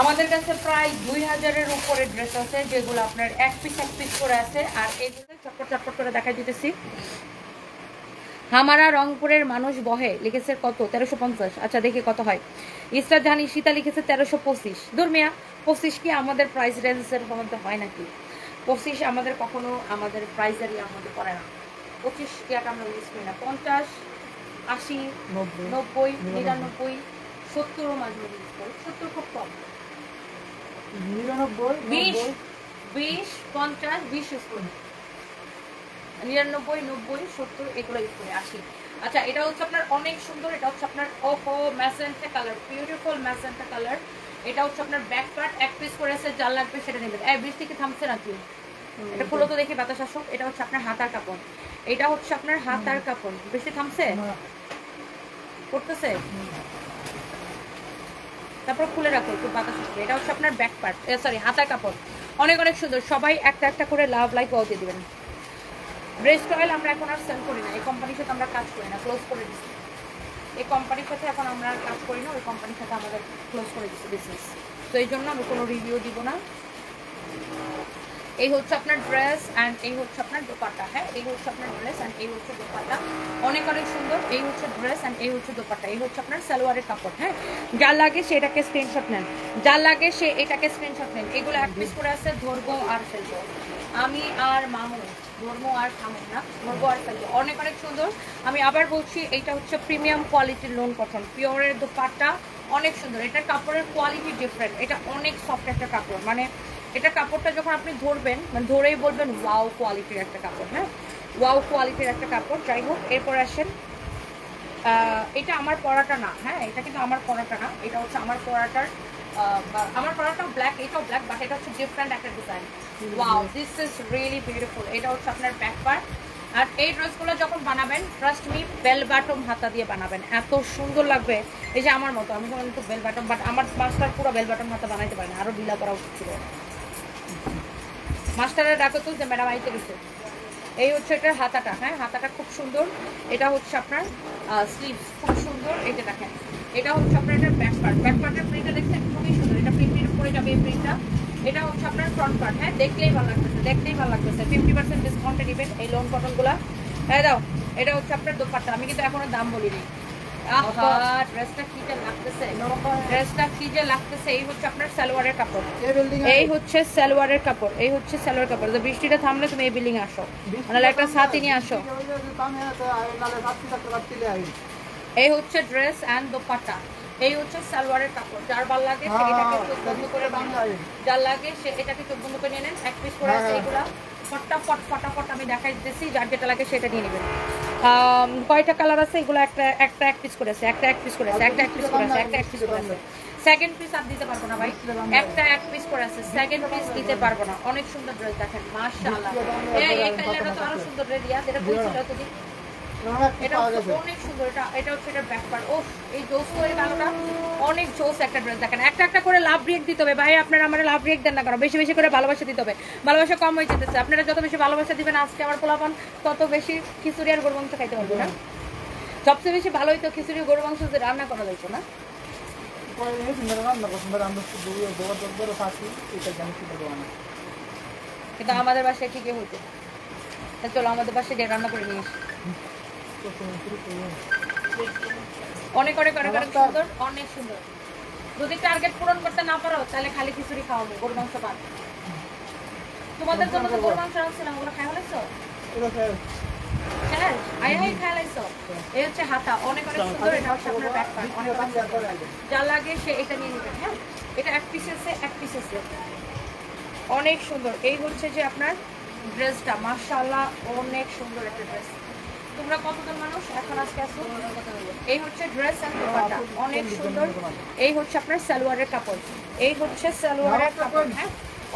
আমাদের কাছে প্রায় দুই হাজারের উপরে ড্রেস আছে যেগুলো আপনার এক পিস এক পিস করে আছে। আর এগুলো চটপট চটপট করে দেখাই দিতেছি। হামারা রংপুরের মানুষ বহে লিখেছে কত? তেরোশো পঞ্চাশ। আচ্ছা দেখি কত হয়। ইস্টার জাহানি সীতা লিখেছে তেরোশো পঁচিশ। দুর্মিয়া পঁচিশ কি আমাদের প্রাইস রেঞ্জের মধ্যে হয় নাকি? পঁচিশ আমাদের কখনো আমাদের প্রাইসেরই আমাদের করে না। পঁচিশ টাকা আমরা ইউজ করি না। পঞ্চাশ আশি নব্বই নব্বই নিরানব্বই। সত্তরও মাঝে মাঝে ইউজ করি। সত্তর খুব কম। বিশ বিশ পঞ্চাশ বিশ ইউজ করি নিরানব্বই নব্বই সত্তর এগুলো ইউজ করি আশি। আচ্ছা এটা হচ্ছে আপনার অনেক সুন্দর এটা হচ্ছে আপনার ওহো magenta colour beautiful magenta colour. এটা হচ্ছে আপনার ব্যাক পার্ট এক পিস করে আছে যা লাগবে সেটা নেবেন। এই বৃষ্টি কি থামছে নাকি? এটা খুলো তো দেখি বাতাস আসুক। এটা হচ্ছে আপনার হাতার কাপড়। এটা হচ্ছে আপনার হাতার কাপড়। বৃষ্টি থামছে? করতেছে তারপর খুলে রাখো, একটু বাতাস আসবে। এটা হচ্ছে আপনার ব্যাক পার্ট সরি হাতার কাপড়। অনেক অনেক সুন্দর। সবাই একটা একটা করে লাভ লাইক ওয়াও দিয়ে দেবেন। ব্রেস্ট অয়েল আমরা এখন আর সেল করি না। এই কোম্পানির সাথে আমরা কাজ করি না ক্লোজ করে দিচ্ছি এই কোম্পানির সাথে এখন আমরা কাজ করি না, ওই কোম্পানির সাথে আমাদের ক্লোজ করে দিচ্ছি বিজনেস তো এই জন্য আমি কোনো রিভিউ দিব না। এই হচ্ছে আপনার ড্রেস অ্যান্ড এই হচ্ছে আপনার দোপাট্টা হ্যাঁ? এই হচ্ছে আপনার ড্রেস অ্যান্ড এই হচ্ছে দোপাট্টা। অনেক অনেক সুন্দর। এই হচ্ছে ড্রেস অ্যান্ড এই হচ্ছে দোপাট্টা। এই হচ্ছে আপনার সালোয়ারের কাপড় হ্যাঁ? যার লাগে সে এটাকে স্ক্রিনশট নেন। যার লাগে সে এটাকে স্ক্রিনশট নেন। এগুলো এক পিস করে আছে ধরবো আর ফেলব। আমি আর মামু ধর্মো আর খামো না ধরবো আর ফেলব। অনেক অনেক সুন্দর। আমি আবার বলছি, এইটা হচ্ছে প্রিমিয়াম কোয়ালিটির লোন কটন পিওরের দোপাট্টা অনেক সুন্দর। এটার কাপড়ের কোয়ালিটি ডিফারেন্ট এটা অনেক সফট একটা কাপড়। মানে এটা কাপড়টা যখন আপনি ধরবেন মানে ধরেই বলবেন ওয়াও কোয়ালিটির একটা কাপড় হ্যাঁ? ওয়াও কোয়ালিটির একটা কাপড়। যাই হোক এরপর আসেন। এটা আমার পরাটা না হ্যাঁ? এটা কিন্তু আমার পরাটা না। এটা হচ্ছে আমার পরাটার আমার পরাটাও ব্ল্যাক এটাও ব্ল্যাক বাট এটা হচ্ছে ডিফারেন্ট একটা design wow this is really beautiful এটা হচ্ছে আপনার ব্যাক পার্ট আর এই ড্রেসগুলো যখন বানাবেন ট্রাস্ট মি বেল বাটম হাতা দিয়ে বানাবেন। এত সুন্দর লাগবে। এই যে আমার মতো আমি বেল বাটম বাট আমার মাস্টার পুরো বেল বাটম হাতা বানাইতে পারে না। আরও ঢিলা করা উচিত ছিল। মাস্টারের ডাকো তো যে ম্যাডাম আইতে গেছে। এই হচ্ছে এটার হাতাটা হ্যাঁ? হাতাটা খুব সুন্দর। এটা হচ্ছে আপনার স্লিভস খুব সুন্দর। যে দেখেন, এটা হচ্ছে আপনার এটার ব্যাক পার্ট ব্যাক পার্টের প্রিন্টটা দেখছেন? খুবই সুন্দর। এটা প্রিন্টের উপরে যাবে এই প্রিন্টটা এটা হচ্ছে আপনার ফ্রন্ট পার্ট হ্যাঁ? দেখলেই ভালো লাগতেছে, দেখলেই ভালো লাগতেছে। ফিফটি পার্সেন্ট ডিসকাউন্টে নেবেন এই লোন কটনগুলো হ্যাঁ দাও, এটা হচ্ছে আপনার দোপাট্টা। আমি কিন্তু এখনও দাম বলিনি। ড্রেসটা কি যে লাগতেছে? ড্রেসটা কি যে লাগতেছে? এই হচ্ছে আপনার সালোয়ারের কাপড়। এই building এ এই হচ্ছে সালোয়ারের কাপড় এই হচ্ছে সালোয়ার কাপড়। তো বৃষ্টিটা থামলে তুমি এই বিল্ডিং আসো। নাহলে একটা যখন নিয়ে আসো। বৃষ্টি হইলে যে দামে আছে, আর নাহলে রাত্রি থাকতে রাত্রি আই। এই হচ্ছে ড্রেস অ্যান্ড দোপাট্টা। এই হচ্ছে সালোয়ারের কাপড়। যার ভালো লাগে সে হ্যাঁ, এটাকে হ্যাঁ, বন্ধ করে। যার লাগে সে এটাকে বন্ধ করে নিয়ে নেন। এক পিস করে আছে হ্যাঁ। এগুলা ফটাফট ফটাফট আমি দেখাই দিতেছি, যার যেটা লাগে সেটা নিয়ে নেবেন। কয়টা কালার আছে? এগুলো একটা একটা এক পিস করে আছে, একটা এক পিস করে আছে, একটা এক পিস করে আছে, একটা এক পিস করে আছে। সেকেন্ড পিস আর দিতে পারব না ভাই। একটা এক পিস করে আছে সেকেন্ড পিস দিতে পারব না। অনেক সুন্দর ড্রেস দেখেন, মাশাআল্লাহ। এই কালারটা তো আরও সুন্দর রেডি আছে এটা এরকম একটা এটা পাওয়া হচ্ছে গেছে। অনেক সুন্দর এটা এটা হচ্ছে এটা ব্যাক ও এই জোস কালোটা অনেক জোস একটা ড্রেস দেখেন একটা একটা করে লাভ ব্রেক দিতে হবে। ভাই আপনারা আমার লাভ ব্রেক দেন না কেন? বেশি বেশি করে ভালোবাসা দিতে হবে। ভালোবাসা কম হয়ে যেতেছে। আপনারা যত বেশি ভালোবাসা দিবেন আজকে আমার পোলাপান তত বেশি খিচুড়ি আর গরু মাংস খাইতে পারব না। সবচেয়ে বেশি ভালোই তো খিচুড়ি গরু মাংস রান্না করা যাইতো না। কিন্তু আমাদের বাসায় ঠিকই হইতো চলো আমাদের বাসায় গিয়ে রান্না করে নিয়ে করো। অনেক অনেক অনেক অনেক সুন্দর। অনেক সুন্দর। যদি টার্গেট পূরণ করতে না পারো তাহলে খালি খিচুড়ি খাওয়াবো গরু মাংস পান তোমাদের জন্য তো গরু মাংস রাখছিলাম ওগুলো খাই হলেছো? এটা হ্যাঁ আই হাই খাই লাইছো এই হচ্ছে হাতা। অনেক অনেক সুন্দর এটা হচ্ছে আপনার ব্যাক পার্ট অনেক দ্বিতীয় দাম অনেক দেওয়ার পরে আগে। যা লাগে সে এটা নিয়ে নেবেন হ্যাঁ? এটা এক পিস আছে এক পিস আছে। অনেক সুন্দর। এই হচ্ছে যে আপনার ড্রেসটা মাশাআল্লাহ অনেক সুন্দর একটা ড্রেস তোমরা কতজন মানুষ এখন আজকে আসো এই হচ্ছে ড্রেস এন্ড দোপাট্টা অনেক সুন্দর। এই হচ্ছে আপনার সালোয়ারের কাপড়। এই হচ্ছে সালোয়ারের কাপড় হ্যাঁ?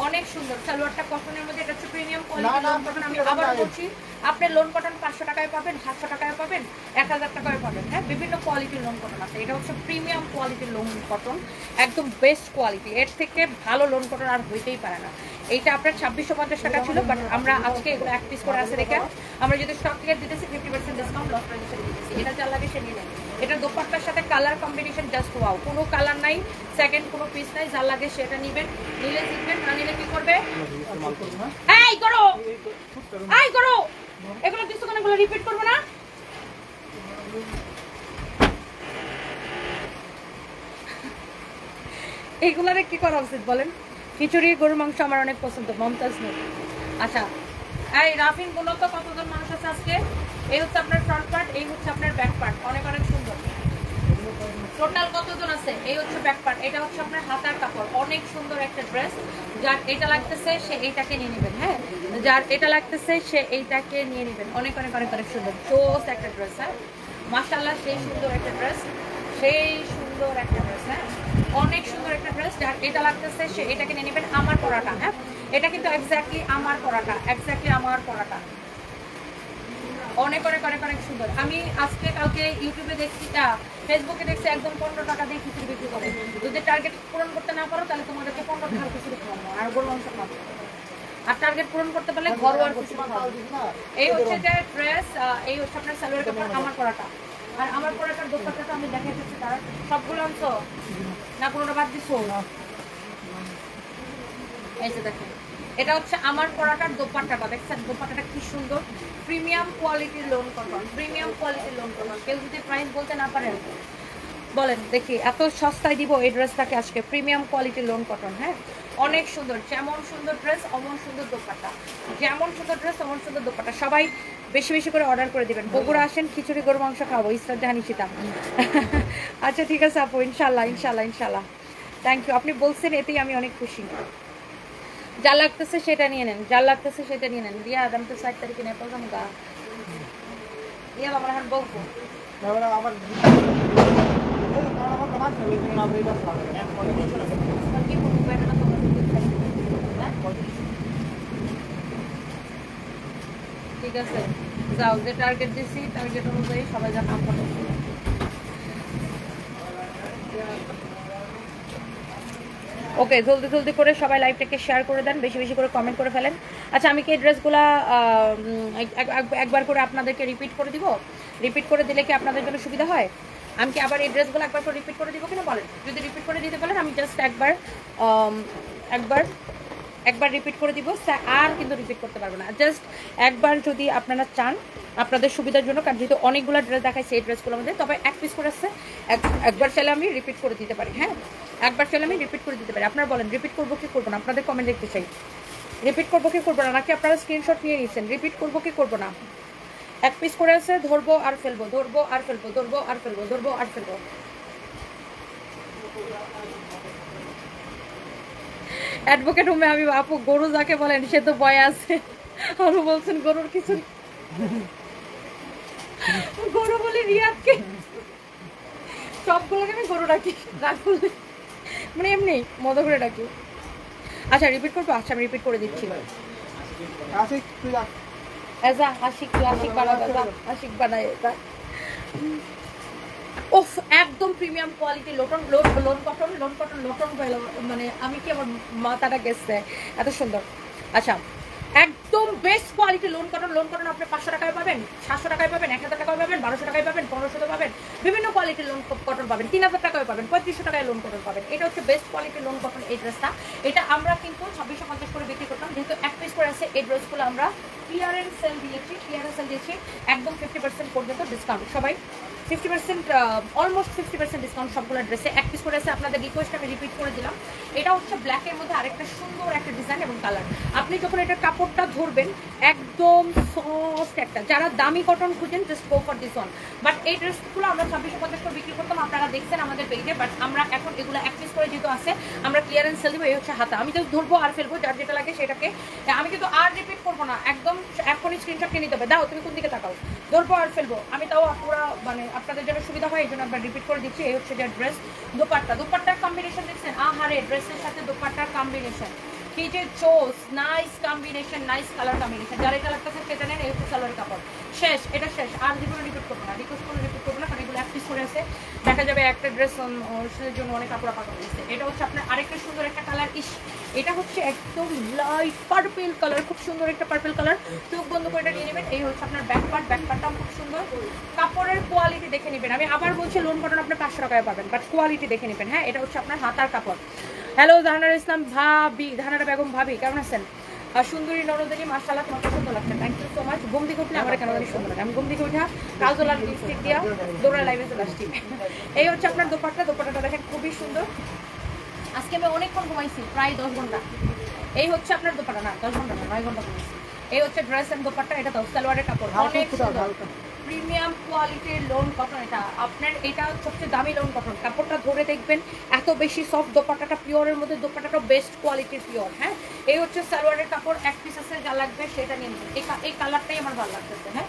অনেক সুন্দর। সালোয়ারটা কটনের মধ্যে এটা হচ্ছে প্রিমিয়াম কোয়ালিটি আমি আবার বলছি আপনি লোন কটন পাঁচশো টাকায় পাবেন সাতশো টাকায় পাবেন এক হাজার টাকায় পাবেন। হ্যাঁ বিভিন্ন কোয়ালিটির লোন কটন আছে। এটা হচ্ছে প্রিমিয়াম কোয়ালিটির লোন কটন একদম বেস্ট কোয়ালিটি এর থেকে ভালো লোন কটন আর হইতেই পারে না। এইটা আপনার ছাব্বিশশো পঞ্চাশ টাকা ছিল বাট আমরা আজকে এগুলো এক পিস করে আছে দেখে। আমরা যদি স্টক টিকেট দিতেছি ফিফটি পার্সেন্ট ডিসকাউন্ট লস হিসেবে দিতেছি। এটা যা লাগে সে নিয়ে নেন এটা দোপাট্টার সাথে কালার কম্বিনেশন জাস্ট ওয়াও কোনো কালার নাই সেকেন্ড কোনো পিস নাই যা লাগে সেটা নিবেন নিলে জিতবেন না নিলে কি করবে? এই করো! এই করো! এগুলো কিছু কেন এগুলো রিপিট করব না? এইগুলারে কি করা উচিত বলেন? খিচুড়ি, গরুর মাংস আমার অনেক পছন্দ, মমতাজ নূর। আচ্ছা এই রাফিন বলো তো কতজন মানুষ আছে আজকে? এই হচ্ছে আপনার ফ্রন্ট পার্ট এই হচ্ছে আপনার ব্যাক পার্ট অনেক অনেক সুন্দর। টোটাল কতজন আছে? এই হচ্ছে ব্যাক পার্ট এটা হচ্ছে আপনার হাতার কাপড়। অনেক সুন্দর একটা ড্রেস যার এটা লাগতেছে সে এইটাকে নিয়ে নেবেন হ্যাঁ? যার এটা লাগতেছে সে এইটাকে নিয়ে নেবেন। অনেক অনেক অনেক অনেক সুন্দর জোস একটা ড্রেস হ্যাঁ? মাশাল্লাহ সেই সুন্দর একটা ড্রেস সেই সুন্দর একটা ড্রেস হ্যাঁ? অনেক সুন্দর একটা ড্রেস যার এটা লাগতেছে সে এটাকে নিয়ে নেবেন আমার পরাটা হ্যাঁ? এটা কিন্তু এক্স্যাক্টলি আমার পরাটা এক্স্যাক্টলি আমার পরাটা। অনেক অনেক অনেক অনেক সুন্দর। আমি আজকে কালকে ইউটিউবে দেখছি আহ, ফেসবুকে দেখছি একদম পনেরো টাকা দিয়ে খিচুড়ি বিক্রি করে। যদি টার্গেট পূরণ করতে না পারো তাহলে তোমাদেরকে পনেরো টাকার খিচুড়ি খাওয়াবো আর গরু মাংস খাওয়াবো আর টার্গেট পূরণ করতে পারলে ঘরোয়া খিচুড়ি খাওয়াবো এই হচ্ছে যে ড্রেস এই হচ্ছে আপনার সালোয়ার কাপড় আমার পরাটা আর আমার পরাটার দোপাট্টাটা আমি দেখাই দিচ্ছি তারা। সবগুলো আনছো? না কোনোটা বাদ দিছো? এই যে দেখেন। এটা হচ্ছে আমার পরাটার দোপাট্টাটা দেখছেন দোপাট্টাটা কি সুন্দর। প্রিমিয়াম কোয়ালিটির লোন কটন প্রিমিয়াম কোয়ালিটির লোন কটন কেউ যদি প্রাইস বলতে না পারেন বলেন দেখি এত সস্তায় দিব এই ড্রেসটাকে আজকে। প্রিমিয়াম কোয়ালিটির লোন কটন হ্যাঁ? অনেক সুন্দর যেমন সুন্দর ড্রেস অমন সুন্দর দোপাট্টা। যেমন সুন্দর ড্রেস অমন সুন্দর দোপাট্টা। সবাই বেশি বেশি করে অর্ডার করে দিবেন। বগুড়া আসেন খিচুড়ি গরু মাংস খাব ইস্তার জাহানি সীতা। আচ্ছা ঠিক আছে আপু ইনশাল্লাহ ইনশাল্লাহ ইনশাল্লাহ থ্যাংক ইউ আপনি বলছেন এতেই আমি অনেক খুশি। যা লাগতেছে সেটা নিয়ে নেন যা লাগতেছে সেটা নিয়ে নেন। দিয়া আমি তো সাত তারিখে নেপাল গা। দিয়া আমার এখন বলব। আবার ঠিক আছে? যাও, যে টার্গেট দিছি টার্গেট অনুযায়ী সবাই যা কাম করে ওকে জলদি জলদি করে সবাই লাইভটাকে শেয়ার করে দেন, বেশি বেশি করে কমেন্ট করে ফেলেন। আচ্ছা আমি কি এই ড্রেসগুলো একবার করে আপনাদেরকে রিপিট করে দিব? রিপিট করে দিলে কি আপনাদের জন্য সুবিধা হয়? আমি কি আবার এই ড্রেসগুলো একবার করে রিপিট করে দিব কিনা বলেন? যদি রিপিট করে দিতে বলেন, আমি জাস্ট একবার একবার একবার রিপিট করে দিব। আর কিন্তু রিপিট করতে পারব না। জাস্ট একবার যদি আপনারা চান, আপনাদের সুবিধার জন্য, কারণ যেহেতু অনেকগুলো ড্রেস দেখাইছে এই ড্রেসগুলোর মধ্যে, তবে এক পিস করে আসছে একবার চাইলে আমি রিপিট করে দিতে পারি হ্যাঁ? একবার চাইলে আমি রিপিট করে দিতে পারি। আপনারা বলেন রিপিট করব কি করব না? আপনাদের কমেন্ট দেখতে চাই। রিপিট করব কি করব না? নাকি আপনারা স্ক্রিনশট নিয়ে নিচ্ছেন? রিপিট করব কি করব না? এক পিস করে আছে, ধরবো আর ফেলব, ধরবো আর ফেলব, ধরবো আর ফেলব, ধরবো আর ফেলব। অ্যাডভোকেট উমে আমি আপু, গরু যাকে বলেন, সে তো ভয় আছে। আরও বলছেন গরুর কিছু। গরু বলে রিয়াদকে। সবগুলোকে আমি গরু ডাকি করলে মানে এমনি মজা করে ডাকি। আচ্ছা রিপিট করব? আচ্ছা আমি রিপিট করে দিচ্ছি। আসে হাসিক বানাবে যা, বানায় যা। একদম premium quality lotion lawn lawn cotton lawn cotton lotion পেল মানে আমি কি আমার মাথাটা গেছে? এত সুন্দর। আচ্ছা একদম best quality lawn cotton lawn cotton আপনি পাঁচশো টাকায় পাবেন, সাতশো টাকায় পাবেন, এক হাজার টাকায় পাবেন, বারোশো টাকায় পাবেন পনেরোশো পাবেন, বিভিন্ন কোয়ালিটির লোন কটন পাবেন, তিন হাজার টাকায় পাবেন, পঁয়ত্রিশশো টাকায় লোন কটন পাবেন। এটা হচ্ছে বেস্ট কোয়ালিটির লোন কটন এই ড্রেসটা এটা আমরা কিন্তু ছাব্বিশশো পঞ্চাশ করে বিক্রি করতাম, যেহেতু এক পিস করে আছে, এই ড্রেসগুলো আমরা ক্লিয়ারেন্স সেল দিয়েছি ক্লিয়ারেন্স সেল দিয়েছি, একদম ফিফটি পার্সেন্ট পর্যন্ত ডিসকাউন্ট সবাই fifty percent almost fifty percent discount সবগুলো ড্রেসে এক পিস করে আছে, আপনাদের রিকোয়েস্ট আমি রিপিট করে দিলাম। এটা হচ্ছে ব্ল্যাকের মধ্যে আরেকটা সুন্দর একটা ডিজাইন এবং কালার আপনি যখন এটার কাপড়টা ধরবেন, একদম সফট একটা। যারা দামি কটন খুঁজেন just go for this one but এই ড্রেসগুলো আমরা ছাব্বিশশো পঞ্চাশ করে বিক্রি করতাম, আপনারা দেখছেন আমাদের পেজে বাট আমরা এখন এগুলো এক পিস করে যেহেতু আছে, আমরা ক্লিয়ারেন্স সেল দিব, এই হচ্ছে হাতা। আমি জাস্ট ধরবো আর ফেলব, যার যেটা লাগে সেটাকে। আমি কিন্তু আর রিপিট করব না, একদম এখনই স্ক্রিনশট নিয়ে নিতে হবে। দাও, তুমি কোন দিকে তাকাও? ধরবো আর ফেলব। আমি তাও পুরো মানে আপনাদের জন্য সুবিধা হয়, এই জন্য আমরা রিপিট করে দিচ্ছি, এই হচ্ছে যে ড্রেস দোপাট্টা। দোপাট্টার কম্বিনেশন দেখছেন? আহারে ড্রেসের সাথে দোপাট্টার কম্বিনেশন কি যে চোস nice combination nice colour combination যারা এটা লাগতেছে সেটা নেন, এই হচ্ছে কালারের কাপড়। শেষ, এটা শেষ, আর জীবনে রিপিট করব না। রিকোয়েস্ট করে পিস করে আছে। দেখা যাবে একটা ড্রেস অনুষ্ঠানের জন্য অনেক কাপড় পাকা হয়েছে এটা হচ্ছে আপনার আরেকটা সুন্দর একটা কালার ইস, এটা হচ্ছে একদম লাইট পার্পেল কালার খুব সুন্দর একটা পার্পেল কালার চোখ বন্ধ করে এটা নিয়ে নেবেন। এই হচ্ছে আপনার ব্যাক পার্ট ব্যাক পার্টটাও খুব সুন্দর। কাপড়ের কোয়ালিটি দেখে নেবেন। আমি আবার বলছি লোন কটন আপনি পাঁচশো টাকায় পাবেন বাট কোয়ালিটি দেখে নেবেন। হ্যাঁ এটা হচ্ছে আপনার হাতার কাপড়। হ্যালো জাহানার ইসলাম ভাবি, জাহানারা বেগম ভাবি, কেমন আছেন? আর সুন্দরী নরদারি মার্শাল্লাহ তোমাকে সুন্দর লাগছে? থ্যাংক ইউ সো মাচ দিকে উঠলে আমার কেন জানি সুন্দর লাগে আমি দিকে উঠা কাজল আর লিপস্টিক দিয়া দৌড়া লাইভে চলে আসছি। এই হচ্ছে আপনার দোপাট্টা। দোপাট্টাটা দেখেন খুবই সুন্দর। আজকে আমি অনেকক্ষণ ঘুমাইছি প্রায় দশ ঘণ্টা। এই হচ্ছে আপনার দোপাট্টা। না দশ ঘণ্টা না নয় ঘণ্টা ঘুমাইছি। এই হচ্ছে ড্রেস এন্ড দোপাট্টা। এটা তো সালোয়ারের কাপড়। অনেক সুন্দর। প্রিমিয়াম কোয়ালিটির লোন কটন এটা? আপনার এটা সবচেয়ে দামি লোন কটন কাপড়টা ধরে দেখবেন এত বেশি সফট দোপাট্টাটা পিওরের মধ্যে দোপাট্টাটা বেস্ট কোয়ালিটির পিওর হ্যাঁ? এই হচ্ছে সালোয়ারের কাপড় এক পিস আছে যা লাগবে সেটা নিয়ে নেবেন। এই কালারটাই আমার ভালো লাগতেছে হ্যাঁ?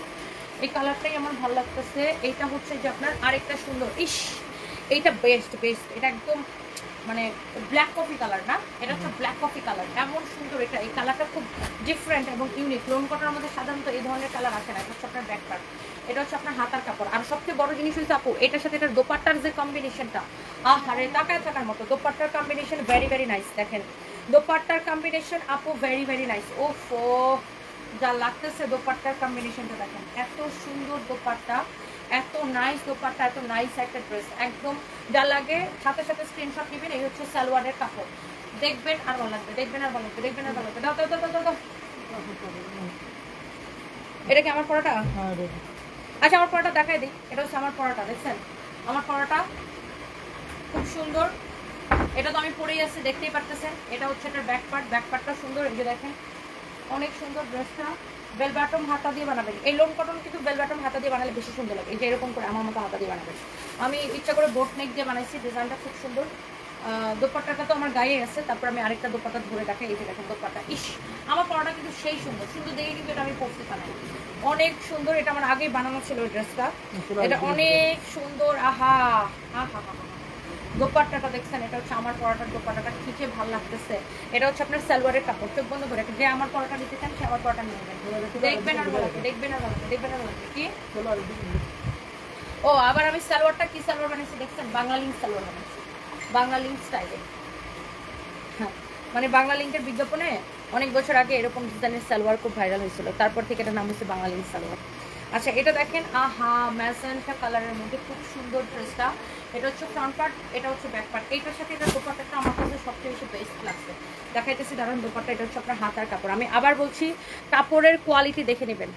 এই কালারটাই আমার ভালো লাগতেছে। এইটা হচ্ছে যে আপনার আরেকটা সুন্দর ইস! এইটা বেস্ট বেস্ট এটা একদম মানে ব্ল্যাক কফি কালার না? এটা হচ্ছে ব্ল্যাক কফি কালার এমন সুন্দর এটা। এই কালারটা খুব ডিফারেন্ট এবং ইউনিক লোন কটনের মধ্যে সাধারণত এই ধরনের কালার আসে না এটা হচ্ছে আপনার ব্যাক এটা হচ্ছে আপনার হাতার কাপড়। আর সবচেয়ে বড় জিনিস হচ্ছে আপু এটার সাথে এটার দোপাট্টার যে কম্বিনেশনটা আহারে তাকায় থাকার মতো। দোপাট্টার কম্বিনেশন ভেরি ভেরি নাইস দেখেন। দোপাট্টার কম্বিনেশন আপু ভেরি ভেরি নাইস ও ফো যা লাগতেছে দোপাট্টার কম্বিনেশনটা দেখেন। এত সুন্দর দোপাট্টা এত নাইস দোপাট্টা এত নাইস একটা ড্রেস একদম যা লাগে সাথে সাথে স্ক্রিনশট নেবেন এই হচ্ছে সালোয়ারের কাপড়। দেখবেন আর ভালো লাগবে দেখবেন আর ভালো লাগবে দেখবেন আর ভালো লাগবে। দাও দাও দাও দাও, দাও এটা কি আমার পড়াটা হ্যাঁ আচ্ছা আমার পরোটা দেখাই দিই। এটা হচ্ছে আমার পরোটা, দেখছেন? আমার পরোটা খুব সুন্দর। এটা তো আমি পরেই আছি দেখতেই পারতেছেন। এটা হচ্ছে এটার ব্যাক পার্ট ব্যাক পার্টটা সুন্দর, এই যে দেখেন। অনেক সুন্দর ড্রেসটা বেল বাটম হাতা দিয়ে বানাবেন। এই লোন কটন কিন্তু বেল বাটম হাতা দিয়ে বানালে বেশি সুন্দর লাগে। এই যে এরকম করে আমার মতো হাতা দিয়ে বানাবেন। আমি ইচ্ছা করে বোট নেক দিয়ে বানাইছি, ডিজাইনটা খুব সুন্দর। দোপাট্টাটা তো আমার গায়ে আছে, তারপর আমি আরেকটা দোপাট্টা ধরে দেখাই। এই যে দেখেন দোপাট্টা। ইস, আমার পরাটা কিন্তু সেই সুন্দর। সুন্দর দেখে কিন্তু এটা আমি পরতে পারি অনেক সুন্দর এটা আমার আগেই বানানো ছিল ড্রেসটা। এটা অনেক সুন্দর আহা আহা দোপাট্টাটা দেখছেন এটা হচ্ছে আমার পরাটার দোপাট্টাটা যে ভালো লাগতেছে। এটা হচ্ছে আপনার সালোয়ারের কাপড়। চোখ বন্ধ করে যে আমার পরাটা নিতে চান সে আমার পরাটা নিয়ে নেবেন দেখবেন আর ভালো দেখবেন আর ভালো দেখবেন আর ভালো কি? ও আবার আমি সালোয়ারটা কি সালোয়ার বানিয়েছি দেখছেন? লিঙ্ক সালোয়ার বানিয়েছি। লিঙ্ক স্টাইলে। হ্যাঁ। মানে বাংলা লিঙ্কের বিজ্ঞাপনে অনেক বছর আগে এরকম ডিজাইনের সালোয়ার খুব ভাইরাল হয়েছিল। তারপর থেকে এটা নাম হচ্ছে বাঙালি সালোয়ার। আচ্ছা এটা দেখেন, আহা, ম্যাজেন্টা কালারের মধ্যে খুব সুন্দর ড্রেসটা। এটা হচ্ছে ফ্রন্ট পার্ট এটা হচ্ছে ব্যাক পার্ট এটার সাথে এটা দোপাট্টাটা আমার কাছে সবচেয়ে বেশি বেস্ট লাগছে। দেখাইতেছি দাঁড়ান দোপাট্টা। এটা হচ্ছে আপনার হাতার কাপড়। আমি আবার বলছি, কাপড়ের কোয়ালিটি দেখে নেবেন।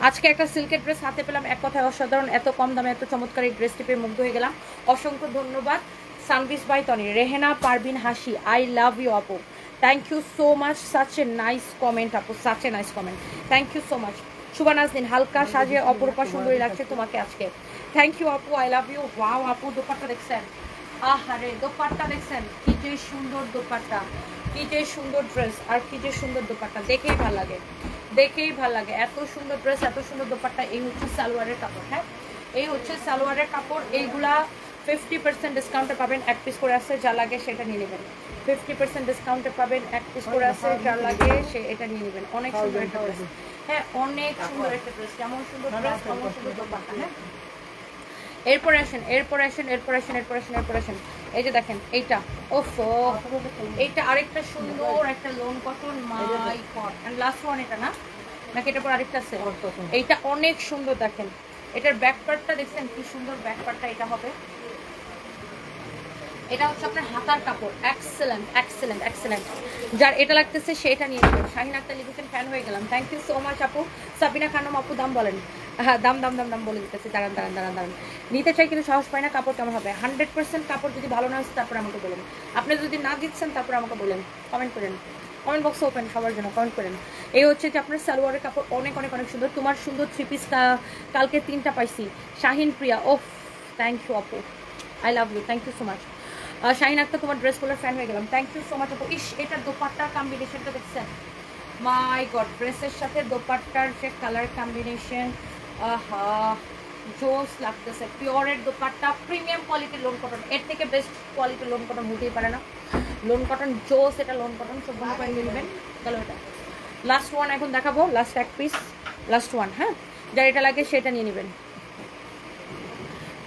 আজকে একটা সিল্কের ড্রেস হাতে পেলাম। এক কথায় অসাধারণ, এত কম দামে এত চমৎকার এই ড্রেসটি পেয়ে মুগ্ধ হয়ে গেলাম। অসংখ্য ধন্যবাদ। সানবিস by Toni Rehena Parvin Hasi. I love you আপু। Thank you so much such a nice comment আপু such a nice comment thank you so much Subanaz দিন হালকা সাজে অপরূপা সুন্দরী লাগছে তোমাকে আজকে থ্যাংক ইউ আপু আই লাভ ইউ ওয়াও আপু দোপাট্টা দেখছেন আহারে দোপাট্টা দেখছেন কি যে সুন্দর দোপাট্টা কি যে সুন্দর ড্রেস আর কি যে সুন্দর দোপাট্টা দেখেই ভালো লাগে দেখেই ভালো লাগে এত সুন্দর ড্রেস এত সুন্দর দোপাট্টা এই হচ্ছে সালোয়ারের কাপড় হ্যাঁ এই হচ্ছে সালোয়ারের কাপড় এইগুলা ফিফটি পার্সেন্ট ডিসকাউন্টে পাবেন এক পিস করে আসছে যা লাগে সেটা নিয়ে নেবেন ফিফটি পার্সেন্ট ডিসকাউন্টে পাবেন এক পিস করে আছে যা লাগে সে এটা নিয়ে নেবেন। অনেক সুন্দর একটা ড্রেস হ্যাঁ অনেক সুন্দর একটা ড্রেস যেমন সুন্দর ড্রেস তেমন সুন্দর দোপাট্টা হ্যাঁ? এরপর আসেন এরপর আসেন এরপর আসেন এরপর আসেন এরপর আসেন। এই যে দেখেন এইটা। ওফো! এইটা আরেকটা সুন্দর একটা lawn cotton my and last one এটা না? নাকি এটার পর আরেকটা আছে? এইটা অনেক সুন্দর দেখেন। এটার ব্যাক পার্টটা দেখছেন কি সুন্দর ব্যাক পার্টটা এটা হবে। এটা হচ্ছে আপনার হাতার কাপড়। এক্সেলেন্ট এক্সেলেন্ট এক্সেলেন্ট যার এটা লাগতেছে সেটা নিয়ে নেবেন শাহিন আক্তার লিখেছেন ফ্যান হয়ে গেলাম। থ্যাংক ইউ সো মাচ আপু। সাবিনা খানম আপু, দাম বলেন। হ্যাঁ দাম দাম দাম দাম বলে দিতেছি। দাঁড়ান দাঁড়ান দাঁড়ান দাঁড়ান। নিতে চাই কিন্তু সাহস পাই না, কাপড় কেমন হবে? হান্ড্রেড পার্সেন্ট কাপড় যদি ভালো না হচ্ছে তারপর আমাকে বলেন। আপনি যদি না দিচ্ছেন, তারপর আমাকে বলেন। কমেন্ট করেন। কমেন্ট বক্স ওপেন সবার জন্য কমেন্ট করেন। এই হচ্ছে যে আপনার সালোয়ারের কাপড় অনেক অনেক অনেক সুন্দর। তোমার সুন্দর থ্রি পিস কালকে তিনটা পাইছি। শাহিন প্রিয়া, ওফ থ্যাংক ইউ আপু। I love you thank you so much Shahin Akter, তোমার ড্রেসগুলোর ফ্যান হয়ে গেলাম। থ্যাংক ইউ সো মাচ ইস, এটা দোপাট্টার কম্বিনেশনটা দেখছেন? মাই গড ড্রেসের সাথে দোপাট্টার যে কালার কম্বিনেশন জোস লাগতেছে। পিওরের দোপাট্টা প্রিমিয়াম কোয়ালিটির লোন কটন এর থেকে বেস্ট কোয়ালিটির লোন কটন হতেই পারে না। লোন কটন জোস এটা লোন কটন সব নিয়ে নেবেন। চলো এটা। লাস্ট ওয়ান এখন দেখাবো। লাস্ট এক পিস লাস্ট ওয়ান হ্যাঁ? যার এটা লাগে সেটা নিয়ে নেবেন।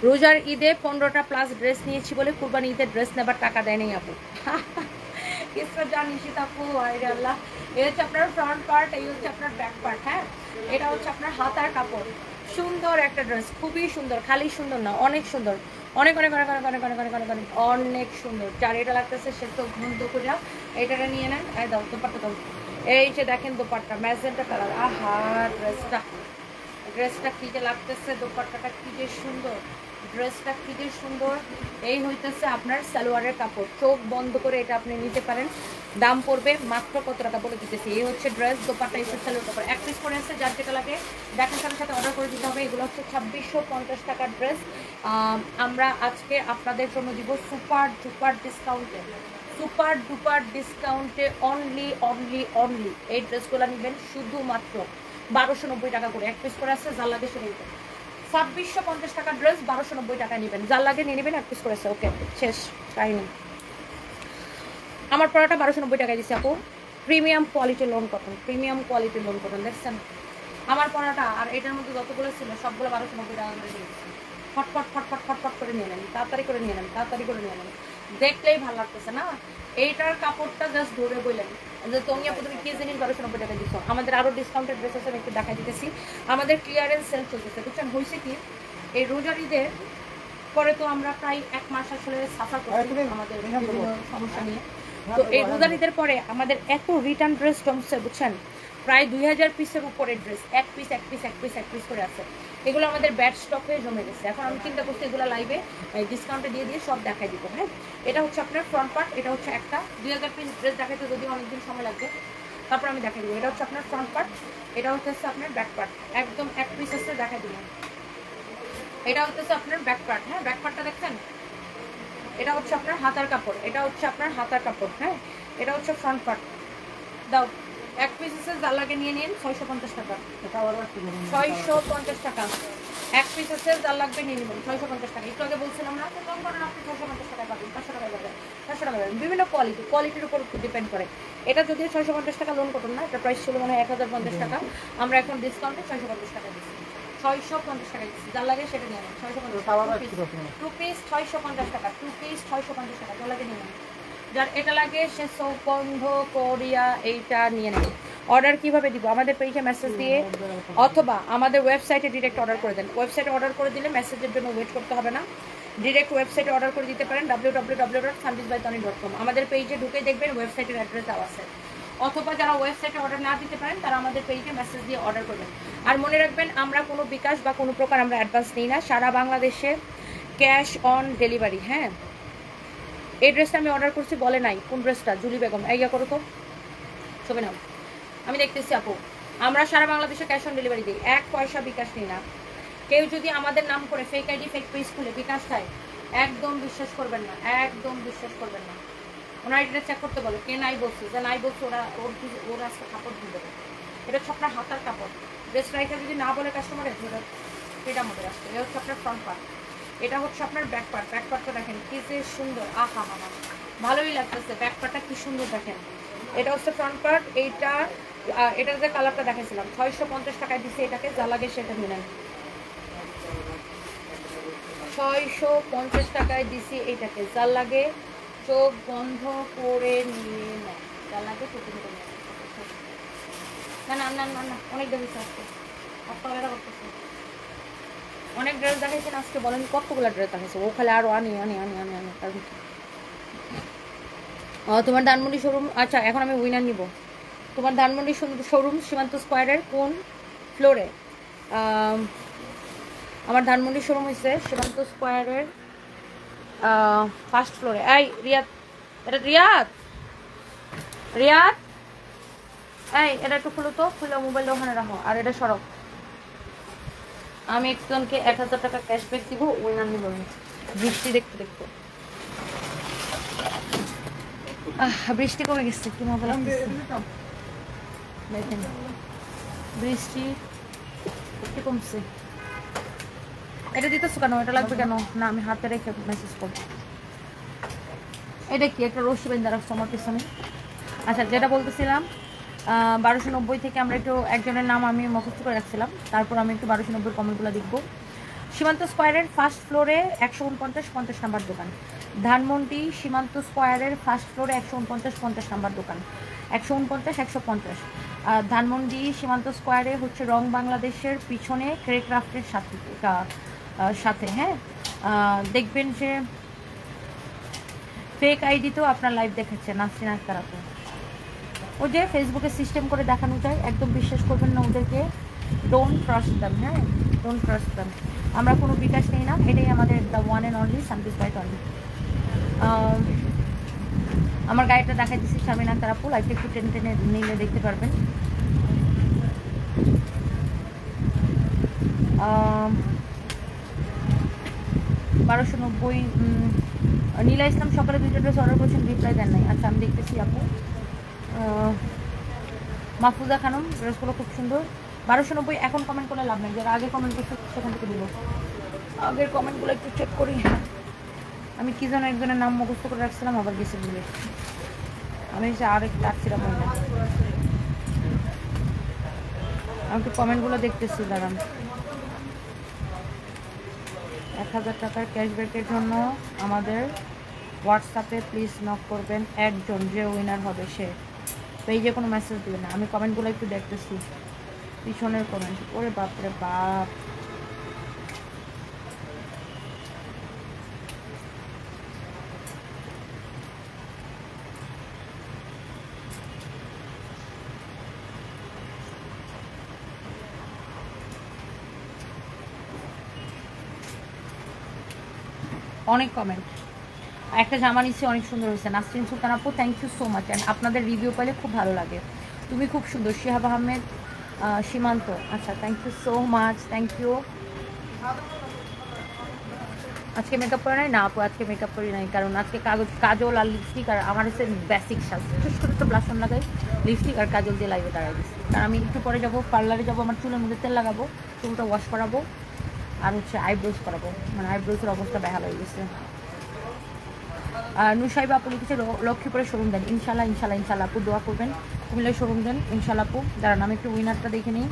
রোজার ঈদে পনেরোটা প্লাস ড্রেস নিয়েছি বলে কুরবানি ঈদের ড্রেস নেবার টাকা কিসটা জানিস আপু আরে আল্লাহ। হচ্ছে আপনার ফ্রন্ট পার্ট এই হচ্ছে আপনার ব্যাক হ্যাঁ? এটা হচ্ছে আপনার কাপড়। সুন্দর একটা ড্রেস খুবই সুন্দর, খালি সুন্দর না, অনেক সুন্দর। অনেক অনেক অনেক সুন্দর। যার এটা লাগতেছে সে তো করে এইটাটা নিয়ে নেন। দাও দাও। এই যে দেখেন দোপাট্টা, ম্যাজেন্টা কালার আহা ড্রেসটা ড্রেসটা কি যে লাগতেছে, দোপাট্টাটা কি যে সুন্দর। ড্রেসটা যে সুন্দর। এই হইতেছে আপনার সালোয়ারের কাপড়। চোখ বন্ধ করে এটা আপনি নিতে পারেন। দাম পড়বে মাত্র কত টাকা বলে দিতেছি। এই হচ্ছে ড্রেস দোপাট্টা এসে সালোয়ার কাপড়। এক পিস করে আছে, যার যেটা লাগে দেখার সাথে সাথে অর্ডার করে দিতে হবে। এগুলো হচ্ছে ছাব্বিশশো পঞ্চাশ টাকার ড্রেস আমরা আজকে আপনাদের জন্য দিব সুপার ডুপার ডিসকাউন্টে সুপার ডুপার ডিসকাউন্টে অনলি অনলি অনলি এই ড্রেসগুলো নেবেন শুধুমাত্র বারোশো নব্বই টাকা করে। এক পিস করে লাগে সেটা নেবেন ছাব্বিশশো পঞ্চাশ টাকার ড্রেস বারোশো নব্বই টাকা নেবেন। যার লাগে নিয়ে নেবেন, এক পিস করেছে। ওকে, শেষ, কাহিনি। আমার পড়াটা বারোশো নব্বই টাকায় দিচ্ছে আপু। Premium quality lawn cotton premium quality lawn cotton দেখছেন? আমার পড়াটা আর এটার মধ্যে যতগুলো ছিল, সবগুলো বারোশো নব্বই টাকা করে ফটফট ফটফট ফটফট করে নিয়ে নেন, তাড়াতাড়ি করে নিয়ে নেন, তাড়াতাড়ি করে নিয়ে নেন। দেখলেই ভালো লাগতেছে না? এইটার কাপড়টা জাস্ট ধরে বললেন যে তুমি আপু তুমি কি জিনিস বারোশো নব্বই টাকা দিচ্ছ আমাদের আরও ডিসকাউন্টেড ড্রেস আছে আমি একটু দেখা দিতেছি। আমাদের ক্লিয়ারেন্স সেল চলতেছে বুঝছেন? হয়েছে কি এই রোজার ঈদের পরে তো আমরা প্রায় এক মাস আসলে সাফার করছি আমাদের সমস্যা নিয়ে। তো এই রোজার ঈদের পরে আমাদের এত রিটার্ন ড্রেস জমছে বুঝছেন? প্রায় দুই হাজার পিসের উপরে ড্রেস এক পিস এক পিস এক পিস এক পিস করে আছে। এগুলো আমাদের ব্যাট স্টক হয়ে জমে গেছে। এখন আমি চিন্তা করছি এগুলো লাইভে ডিসকাউন্টে দিয়ে দিয়ে সব দেখাই দিব হ্যাঁ? এটা হচ্ছে আপনার ফ্রন্ট পার্ট এটা হচ্ছে একটা। দুই হাজার পিস ড্রেস দেখাইতে যদি অনেকদিন সময় লাগবে, তারপর আমি দেখাই দিব। এটা হচ্ছে আপনার ফ্রন্ট পার্ট এটা হচ্ছে আপনার ব্যাক পার্ট একদম এক পিস আছে দেখাই দিলাম। এটা হচ্ছে আপনার ব্যাক পার্ট হ্যাঁ? ব্যাক পার্টটা দেখছেন? এটা হচ্ছে আপনার হাতার কাপড়, এটা হচ্ছে আপনার হাতার কাপড় হ্যাঁ? এটা হচ্ছে ফ্রন্ট পার্ট দাও। এক পিস এসে জাল লাগে নিয়ে নিন ছয়শো পঞ্চাশ টাকা। ছয়শো পঞ্চাশ টাকা এক পিস আছে জাল লাগবে নিয়ে নেবেন ছয়শো পঞ্চাশ টাকা একটু আগে বলছিলাম না কম করেন আপনি ছয়শো পঞ্চাশ টাকা পাবেন পাঁচশো টাকা পাবেন পাঁচশো টাকা পাবেন বিভিন্ন কোয়ালিটি কোয়ালিটির উপর ডিপেন্ড করে এটা যদিও ছয়শো পঞ্চাশ টাকা লোন করুন না এটা প্রাইস ছিল মানে এক হাজার পঞ্চাশ টাকা আমরা এখন ডিসকাউন্টে ছয়শো পঞ্চাশ টাকা দিচ্ছি ছয়শো পঞ্চাশ টাকা দিচ্ছি যার লাগে সেটা নিয়ে নেন ছয়শো পঞ্চাশ। টু পিস ছয়শো পঞ্চাশ টাকা টু পিস ছয়শো পঞ্চাশ টাকা যার লাগে নিয়ে নেন যার এটা লাগে সে সৌগন্ধ কোরিয়া এইটা নিয়ে নেন অর্ডার কীভাবে দিব? আমাদের পেজে মেসেজ দিয়ে অথবা আমাদের ওয়েবসাইটে ডিরেক্ট অর্ডার করে দেন। ওয়েবসাইটে অর্ডার করে দিলে মেসেজের জন্য ওয়েট করতে হবে না। ডিরেক্ট ওয়েবসাইটে অর্ডার করে দিতে পারেন ডাব্লিউ সানবিজ বাই আমাদের পেজে ঢুকে দেখবেন ওয়েবসাইটের অ্যাড্রেস দেওয়া আছে। অথবা যারা ওয়েবসাইটে অর্ডার না দিতে পারেন, তারা আমাদের পেজে মেসেজ দিয়ে অর্ডার করবেন। আর মনে রাখবেন, আমরা কোনো বিকাশ বা কোনো প্রকার আমরা অ্যাডভান্স নিই না। সারা বাংলাদেশে ক্যাশ অন ডেলিভারি হ্যাঁ? এই ড্রেসটা আমি অর্ডার করছি, বলে নাই। কোন ড্রেসটা জুলি বেগম। এই ইয়া করো তো। ছবি নাও। আমি দেখতেছি আপু, আমরা সারা বাংলাদেশে ক্যাশ অন ডেলিভারি দিই, এক পয়সা বিকাশ নিই না। কেউ যদি আমাদের নাম করে ফেক আইডি ফেক পেজ খুলে বিকাশ চায় একদম বিশ্বাস করবেন না, একদম বিশ্বাস করবেন না। ওনার এটা চেক করতে বলো, কে নাই বলছে? যে নাই বলছে, ওরা, ওর ওরা আজকে কাপড় দিয়ে দেবে। এটা হচ্ছে আপনার হাতার কাপড়। ড্রেস রাইটার যদি না বলে কাস্টমারের ওটা এটা মতো আসছে এটা হচ্ছে আপনার ফ্রন্ট পার্ট এটা হচ্ছে আপনার ব্যাক পার্ট ব্যাক পার্টটা দেখেন, কি যে সুন্দর। আহা হা ভালোই লাগতেছে ব্যাক পার্টটা কি সুন্দর দেখেন। এটা হচ্ছে ফ্রন্ট পার্ট এইটা এটার যে কালারটা দেখাইছিলাম, ছয়শো পঞ্চাশ টাকায় দিচ্ছে এটাকে, যা লাগে সেটা নিয়ে নেন। ছয়শো পঞ্চাশ টাকায় দিছি এটাকে, যা লাগে চোখ বন্ধ করে নিয়ে নেন। যা লাগে চোখ বন্ধ না না না না না, অনেক দেখাইছে আজকে আপনারা করতেছে। অনেক ড্রেস দেখাইছেন আজকে, বলেন কতগুলো ড্রেস দেখাইছে? ও খালি আরও আনি আনি আনি আনি আনি তোমার ধানমন্ডি শোরুম আচ্ছা এখন আমি উইনার নিব। তোমার ধানমন্ডি শোরুম সীমান্ত স্কোয়ারের কোন ফ্লোরে? আমার ধানমন্ডি শোরুম হয়েছে সীমান্ত স্কোয়ারের ফার্স্ট ফ্লোরে এই, রিয়াদ। এটা রিয়াদ? রিয়াদ? এই, এটা একটু খুলো তো। খুলে মোবাইলটা ওখানে রাখো। আর এটা সরব আমি একজনকে এক হাজার টাকা ক্যাশব্যাক দিব উইনার নিব। বৃষ্টি দেখতে দেখতে। বৃষ্টি কমে গেছে, কি মজা লাগতেছে। দেখেন বৃষ্টি একটু কমছে? এটা দিতেছো কেন? এটা লাগবে কেন? না, আমি হাতে রেখে মেসেজ করব। এটা কি? একটা রশি বেন্দার রাখছো আমার পিছনে? আচ্ছা যেটা বলতেছিলাম বারোশো নব্বই থেকে আমরা একটু একজনের নাম আমি মুখস্থ করে রাখছিলাম। তারপর আমি একটু বারোশো নব্বই কমেন্টগুলো দেখব। সীমান্ত স্কোয়ারের ফার্স্ট ফ্লোরে একশো উনপঞ্চাশ, পঞ্চাশ নাম্বার দোকান। ধানমন্ডি সীমান্ত স্কোয়ারের ফার্স্ট ফ্লোরে একশো উনপঞ্চাশ, পঞ্চাশ নাম্বার দোকান। একশো উনপঞ্চাশ, একশো পঞ্চাশ। ধানমন্ডি সীমান্ত স্কোয়ারে হচ্ছে রং বাংলাদেশের পিছনে ক্রেক্রাফ্টের সাথে সাথে হ্যাঁ? দেখবেন যে ফেক আইডি তো আপনার লাইভ দেখাচ্ছে নাসরিন আক্তার আপু। ও যে ফেসবুকে সিস্টেম করে দেখানো যায়, একদম বিশ্বাস করবেন না ওদেরকে। ডোন্ট ট্রাস্ট দ্যাম হ্যাঁ? ডোন্ট ট্রাস্ট দ্যাম আমরা কোনো বিকাশ নেই না, এটাই আমাদের দ্য ওয়ান অ্যান্ড অনলি সানপিস বাইট অনলি আমার গাড়িটা দেখাই দিচ্ছি আক্তার আপু লাইভটা একটু টেনে টেনে নিলে দেখতে পারবেন। বারোশো নব্বই নীলা ইসলাম সকালে দুইটা ড্রেস অর্ডার করেছেন রিপ্লাই দেন নাই। আচ্ছা আমি দেখতেছি আপু। মাহফুজা খানম, ড্রেসগুলো খুব সুন্দর। বারোশো নব্বই, এখন কমেন্ট করে লাভ নেই। যারা আগে কমেন্ট করছে, সেখান থেকে দিব। আগের কমেন্টগুলো একটু চেক করি। আমি কি যেন একজনের নাম মুখস্থ করে রাখছিলাম, আবার গেছে ভুলে আমি আরেক ডাকছিলাম। আমি একটু কমেন্টগুলো দেখতেছি, দাঁড়ান। এক হাজার টাকার ক্যাশব্যাকের জন্য আমাদের হোয়াটসঅ্যাপে প্লিজ নক করবেন, একজন যে উইনার হবে সে। পেজে কোনো মেসেজ দেবে না, আমি কমেন্টগুলো একটু দেখতেছি। পিছনের কমেন্ট, ওরে বাপরে বাপ। অনেক কমেন্ট একটা জামা নিচ্ছি, অনেক সুন্দর হয়েছে। নাসরিন সুলতান আপু thank you so much and আপনাদের রিভিউ পেলে খুব ভালো লাগে। তুমি খুব সুন্দর। শিহাব আহমেদ সীমান্ত। আচ্ছা thank you so much thank you আজকে মেকআপ করে নাই? না আপু, আজকে মেকআপ করি নাই। কারণ আজকে কাগজ কাজল আর লিপস্টিক আর আমার হচ্ছে বেসিক সাজ। ছোট ছোট একটু ব্লাসন লাগাই। লিপস্টিক আর কাজল দিয়ে লাইভে দাঁড়াই দিচ্ছি কারণ আমি একটু পরে যাব পার্লারে যাব, আমার চুলের মধ্যে তেল লাগাবো, চুলটা ওয়াশ করাবো। আর হচ্ছে আইব্রোজ করাবো। মানে আইব্রোজের অবস্থা বেহাল হয়ে গেছে। আর নুসাইবা আপু কিছু ল- লক্ষ্মীপুরে শোরুম দেন। ইনশাল্লাহ ইনশাল্লাহ ইনশাল্লাহ আপু দোয়া করবেন। কুমিল্লায় শোরুম দেন। ইনশাল্লাহ আপু, দাঁড়ান, আমি একটু উইনারটা দেখে নিই।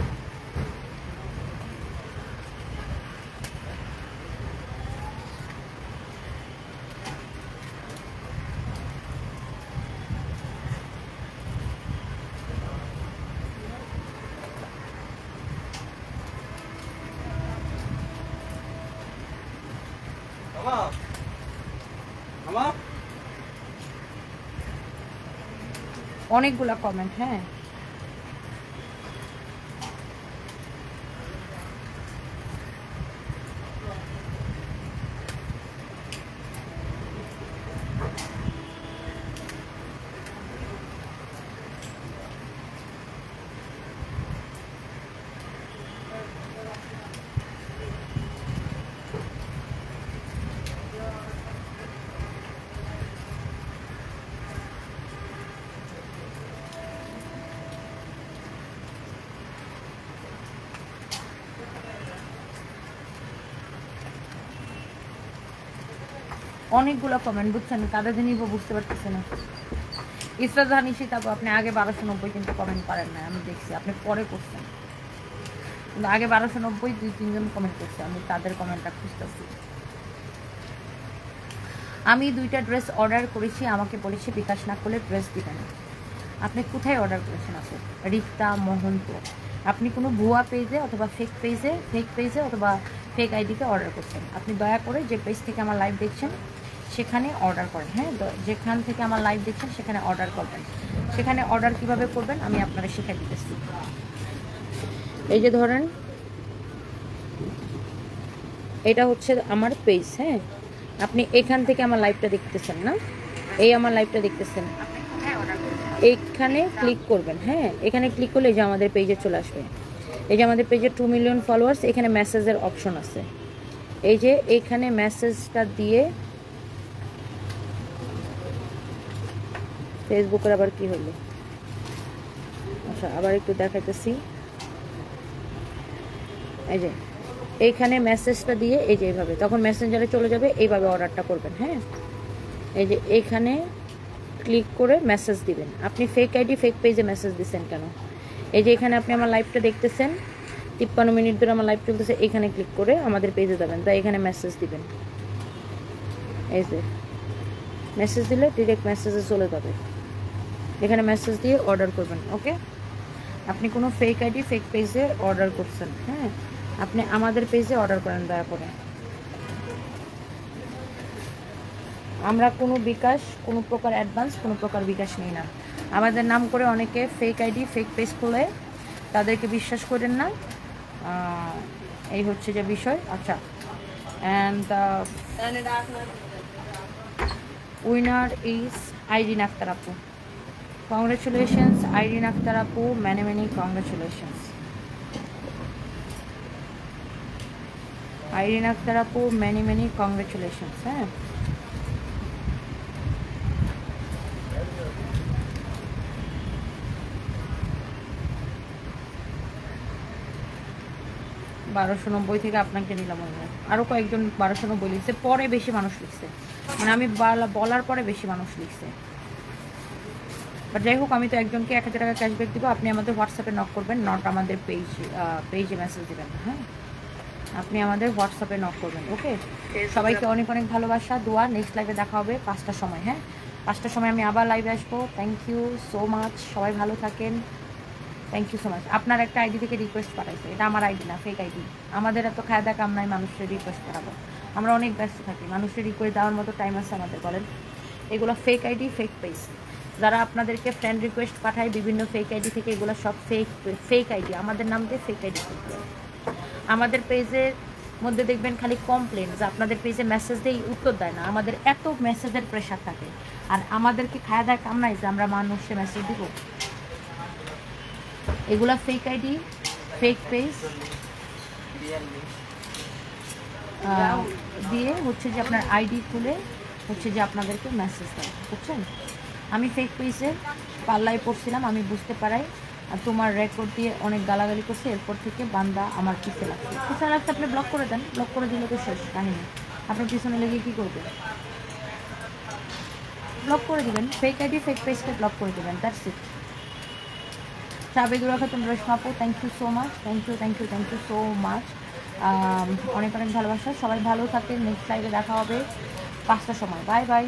অনেকগুলা কমেন্ট হ্যাঁ। অনেকগুলো কমেন্ট বুঝছেন কাদের নিব বুঝতে পারতেছে না। ইসরাত নিশ্চিত আপু আপনি আগে বারোশো নব্বই কিন্তু কমেন্ট করেন না আমি দেখছি, আপনি পরে করছেন। কিন্তু আগে বারোশো নব্বই, দুই, তিনজন কমেন্ট করছে, আমি তাদের কমেন্টটা খুঁজতেছি। আমি দুইটা ড্রেস অর্ডার করেছি, আমাকে বলেছে বিকাশ না করলে ড্রেস দিবেন না। আপনি কোথায় অর্ডার করেছেন আপু রিক্তা মোহন্ত। আপনি কোনো ভুয়া পেজে অথবা ফেক পেজে ফেক পেজে অথবা ফেক আইডিতে অর্ডার করছেন। আপনি দয়া করে যে পেজ থেকে আমার লাইভ দেখছেন সেখানে অর্ডার করেন হ্যাঁ? যেখান থেকে আমার লাইভ দেখছেন, সেখানে অর্ডার করবেন। সেখানে অর্ডার কীভাবে করবেন, আমি আপনারা শিখে দিতেছি। এই যে ধরেন, এটা হচ্ছে আমার পেজ হ্যাঁ? আপনি এখান থেকে আমার লাইভটা দেখতেছেন না? এই আমার লাইভটা দেখতেছেন। এইখানে ক্লিক করবেন হ্যাঁ? এখানে ক্লিক করলে যে আমাদের পেজে চলে আসবে। এই যে আমাদের পেজে টু মিলিয়ন ফলোয়ার্স এখানে মেসেজের অপশন আছে। এই যে এইখানে মেসেজটা দিয়ে ফেসবুকের আবার কি হলো? আচ্ছা আবার একটু দেখাইতেছি। এই যে, এইখানে মেসেজটা দিয়ে এই যে এইভাবে, তখন মেসেঞ্জারে চলে যাবে, এইভাবে অর্ডারটা করবেন হ্যাঁ? এই যে এইখানে ক্লিক করে মেসেজ দিবেন। আপনি ফেক আইডি ফেক পেজে মেসেজ দিচ্ছেন কেন? এই যে এখানে আপনি আমার লাইভটা দেখতেছেন, তিপ্পান্ন মিনিট ধরে আমার লাইভ চলতেছে এখানে ক্লিক করে আমাদের পেজে যাবেন, তাই এখানে মেসেজ দিবেন। এই যে, মেসেজ দিলে ডিরেক্ট মেসেজে চলে যাবে। এখানে মেসেজ দিয়ে অর্ডার করবেন ওকে আপনি কোনো ফেক আইডি ফেক পেজে অর্ডার করছেন হ্যাঁ? আপনি আমাদের পেজে অর্ডার করেন দয়া করে। আমরা কোনো বিকাশ কোনো প্রকার অ্যাডভান্স কোনো প্রকার বিকাশ নিই না। আমাদের নাম করে অনেকে ফেক আইডি ফেক পেজ খুলে তাদেরকে বিশ্বাস করেন না। এই হচ্ছে যে বিষয়। আচ্ছা and winner is Irin Akter আপু। কংগ্রেচুলেশনস আইরিন আক্তার আপু many many congratulations Irin Akter আপু ম্যানি ম্যানি কংগ্রেচুলেশনস হ্যাঁ বারোশো নব্বই থেকে আপনাকে নিলাম আরও কয়েকজন বারোশো নব্বই লিখছে, পরে বেশি মানুষ লিখছে। মানে আমি বলা- বলার পরে বেশি মানুষ লিখছে। বাট যাই হোক আমি তো একজনকে এক হাজার টাকা ক্যাশব্যাক দিব। আপনি আমাদের হোয়াটসঅ্যাপে নক করবেন নট আমাদের পেজ পেজে মেসেজ দেবেন হ্যাঁ? আপনি আমাদের হোয়াটসঅ্যাপে নক করবেন ওকে সবাইকে অনেক অনেক ভালোবাসা দোয়া নেক্সট লাইভে দেখা হবে পাঁচটার সময় হ্যাঁ? পাঁচটার সময় আমি আবার লাইভে আসব। থ্যাংক ইউ সো মাচ সবাই ভালো থাকেন। থ্যাংক ইউ সো মাচ আপনার একটা আইডি থেকে রিকোয়েস্ট পাঠাইছে। এটা আমার আইডি না ফেক আইডি আমাদের এত খায় দেখা কাম নাই মানুষের রিকোয়েস্ট পাঠাবো আমরা অনেক ব্যস্ত থাকি। মানুষের রিকোয়েস্ট দেওয়ার মতো টাইম আছে আমাদের বলেন। এগুলো ফেক আইডি ফেক পেজ যারা আপনাদেরকে ফ্রেন্ড রিকোয়েস্ট পাঠায় বিভিন্ন ফেক আইডি থেকে, এগুলো সব ফেক ফেক আইডি আমাদের নাম দিয়ে ফেক আইডি আমাদের পেজের মধ্যে দেখবেন খালি কমপ্লেন যে আপনাদের পেজে মেসেজ দিয়ে উত্তর দেয় না। আমাদের এত মেসেজের প্রেশার থাকে। আর আমাদেরকে খায়া দেয় কাম নাই যে আমরা মানুষে মেসেজ দিব? এগুলা ফেক আইডি ফেক পেজ দিয়ে হচ্ছে যে আপনার আইডি খুলে হচ্ছে যে আপনাদেরকে মেসেজ দেয়। বুঝছেন? আমি ফেক পেজে পাল্লায় পড়ছিলাম, আমি বুঝতে পারাই। আর তোমার রেকর্ড দিয়ে অনেক গালাগালি করছে, এরপর থেকে বান্দা আমার পিছে লাগছে। পিছনে লাগছে আপনি ব্লক করে দেন। ব্লক করে দিলে তো শেষ কাহিনী। আপনার পিছনে লেগে কী করবে ব্লক করে দিবেন। ফেক আইডি ফেক পেজকে ব্লক করে দেবেন দ্যাটস ইট সাবেগুলো খাতুন রেশমা আপু thank you so much thank you thank you thank you so much অনেক অনেক ভালোবাসা। সবাই ভালো থাকেন নেক্সট লাইভে দেখা হবে। পাঁচটার সময়। Bye bye